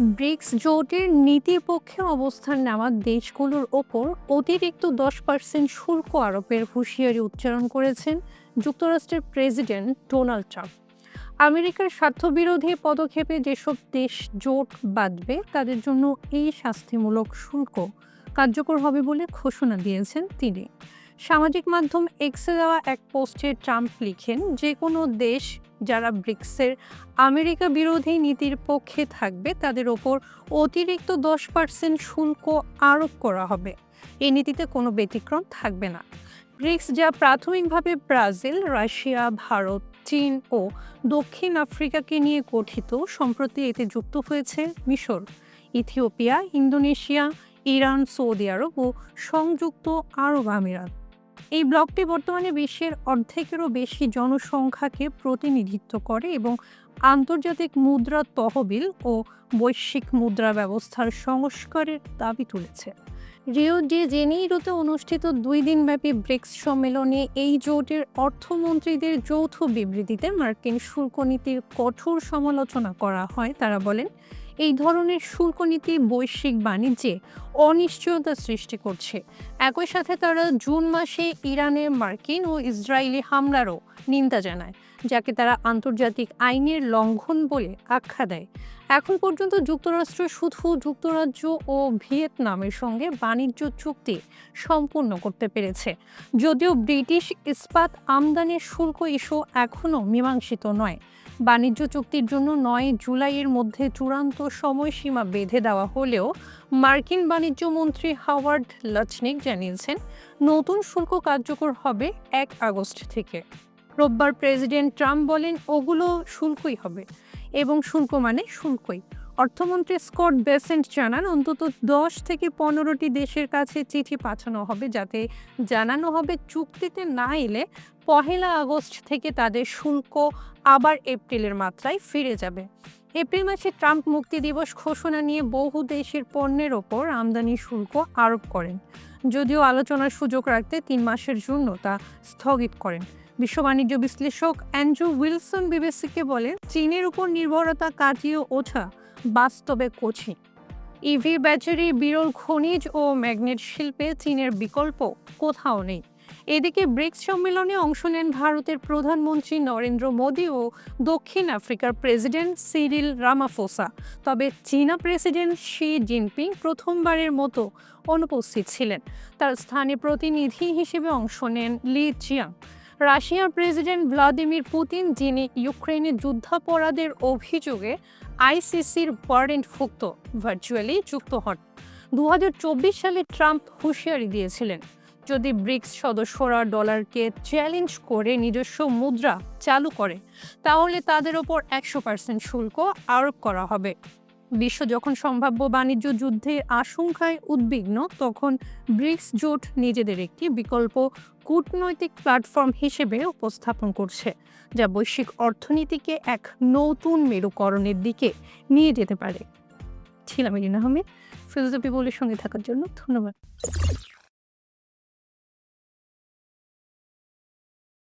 Bricks জোটের নীতির পক্ষে অবস্থান নেওয়া দেশগুলোর ওপর অতিরিক্ত দশ পার্সেন্ট শুল্ক আরোপের হুঁশিয়ারি উচ্চারণ করেছেন যুক্তরাষ্ট্রের প্রেসিডেন্ট ডোনাল্ড ট্রাম্প। আমেরিকার স্বার্থবিরোধী পদক্ষেপে যেসব দেশ জোট বাঁধবে, তাদের জন্য এই শাস্তিমূলক শুল্ক কার্যকর হবে বলে ঘোষণা দিয়েছেন তিনি। সামাজিক মাধ্যম এক্সে দেওয়া এক পোস্টে ট্রাম্প লিখেন যে কোনো দেশ যারা ব্রিক্সের আমেরিকা বিরোধী নীতির পক্ষে থাকবে, তাদের ওপর অতিরিক্ত দশ পার্সেন্ট শুল্ক আরোপ করা হবে। এই নীতিতে কোনো ব্যতিক্রম থাকবে না। ব্রিক্স যা প্রাথমিকভাবে ব্রাজিল, রাশিয়া, ভারত, চীন ও দক্ষিণ আফ্রিকাকে নিয়ে গঠিত, সম্প্রতি এতে যুক্ত হয়েছে মিশর। ইথিওপিয়া, ইন্দোনেশিয়া, ইরান, সৌদি আরব ও সংযুক্ত আরব আমিরাত। এই ব্লকটি বর্তমানে বিশ্বের অর্ধেকেরও বেশি জনসংখ্যাকে প্রতিনিধিত্ব করে এবং আন্তর্জাতিক মুদ্রা তহবিল ও বৈশ্বিক মুদ্রা ব্যবস্থার সংস্কারের দাবি তুলেছে। রিও ডি জেনেইরোতে অনুষ্ঠিত দুই দিনব্যাপী ব্রিক্স সম্মেলনে এই জোটের অর্থমন্ত্রীদের যৌথ বিবৃতিতে মার্কিন শুল্ক নীতির কঠোর সমালোচনা করা হয়, তারা বলেন এই ধরনের শুল্ক নীতি বৈশ্বিক বাণিজ্যে অনিশ্চয়তা সৃষ্টি করছে। একই সাথে তারা জুন মাসে ইরানের মার্কিন ও ইসরায়েলি হামলারও নিন্দা জানায়, যাকে তারা আন্তর্জাতিক আইনের লঙ্ঘন বলে আখ্যা দেয়। এখন পর্যন্ত যুক্তরাষ্ট্র শুধু যুক্তরাজ্য ও ভিয়েতনামের সঙ্গে বাণিজ্য চুক্তি সম্পূর্ণ করতে পেরেছে। যদিও ব্রিটিশ ইস্পাত আমদানির শুল্ক ইস্যু এখনও মীমাংসিত নয়। বাণিজ্য চুক্তির জন্য নয় জুলাইয়ের মধ্যে চূড়ান্ত সময়সীমা বেঁধে দেওয়া হলেও মার্কিন বাণিজ্য মন্ত্রী হাওয়ার্ড লচনিক জানিয়েছেন, নতুন শুল্ক কার্যকর হবে এক আগস্ট থেকে। রোববার প্রেসিডেন্ট ট্রাম্প বলেন, ওগুলো শুল্কই হবে। এবং শুল্ক মানে শুল্কই। অর্থমন্ত্রী স্কট বেসেন্ট জানান, অন্তত দশ থেকে পনেরোটি দেশের কাছে চিঠি পাঠানো হবে যাতে জানানো হবে চুক্তিতে না এলে পহেলা আগস্ট থেকে তাদের শুল্ক আবার এপ্রিলের মাত্রায় ফিরে যাবে। এপ্রিল মাসে ট্রাম্প মুক্তি দিবস ঘোষণা নিয়ে বহু দেশের পণ্যের ওপর আমদানি শুল্ক আরোপ করেন। যদিও আলোচনার সুযোগ রাখতে তিন মাসের জন্য তা স্থগিত করেন। বিশ্ব বাণিজ্য বিশ্লেষক অ্যান্ড্রু উইলসন বিবিসিকে বলেন, চীনের উপর নির্ভরতা কাটিয়ে ওঠা বাস্তবে কঠিন। ইভি ব্যাটারি, বিরল খনিজ ও ম্যাগনেট শিল্পে চীনের বিকল্প কোথাও নেই। এদিকে ব্রিক্স সম্মেলনে অংশ নেন ভারতের প্রধানমন্ত্রী নরেন্দ্র মোদী ও দক্ষিণ আফ্রিকার প্রেসিডেন্ট সিরিল রামাফোসা। তবে চীনা প্রেসিডেন্ট শি জিনপিং প্রথমবারের মতো অনুপস্থিত ছিলেন। তার স্থানীয় প্রতিনিধি হিসেবে অংশ নেন লি চিয়াং রাশিয়ার প্রেসিডেন্ট ভ্লাদিমির পুতিন, যিনি ইউক্রেনে যুদ্ধাপরাধের অভিযোগে আইসিসির ওয়ারেন্টভুক্ত ভার্চুয়ালি যুক্ত হন। দু হাজার চব্বিশ সালে ট্রাম্প হুঁশিয়ারি দিয়েছিলেন, যদি ব্রিক্স সদস্যরা ডলারকে চ্যালেঞ্জ করে নিজস্ব মুদ্রা চালু করে, তাহলে তাদের ওপর একশো পার্সেন্ট শুল্ক আরোপ করা হবে। বিশ্ব যখন সম্ভাব্য বাণিজ্য যুদ্ধের আশঙ্কায় উদ্বিগ্ন, তখন ব্রিক্স জোট নিজেদের একটি বিকল্প কূটনৈতিক প্ল্যাটফর্ম হিসেবে উপস্থাপন করছে, যা বৈশ্বিক অর্থনীতিকে এক নতুন মেরুকরণের দিকে নিয়ে যেতে পারে। ছিলাম ইরিন আহমেদ ফিলোজফি বলের সঙ্গে থাকার জন্য ধন্যবাদ।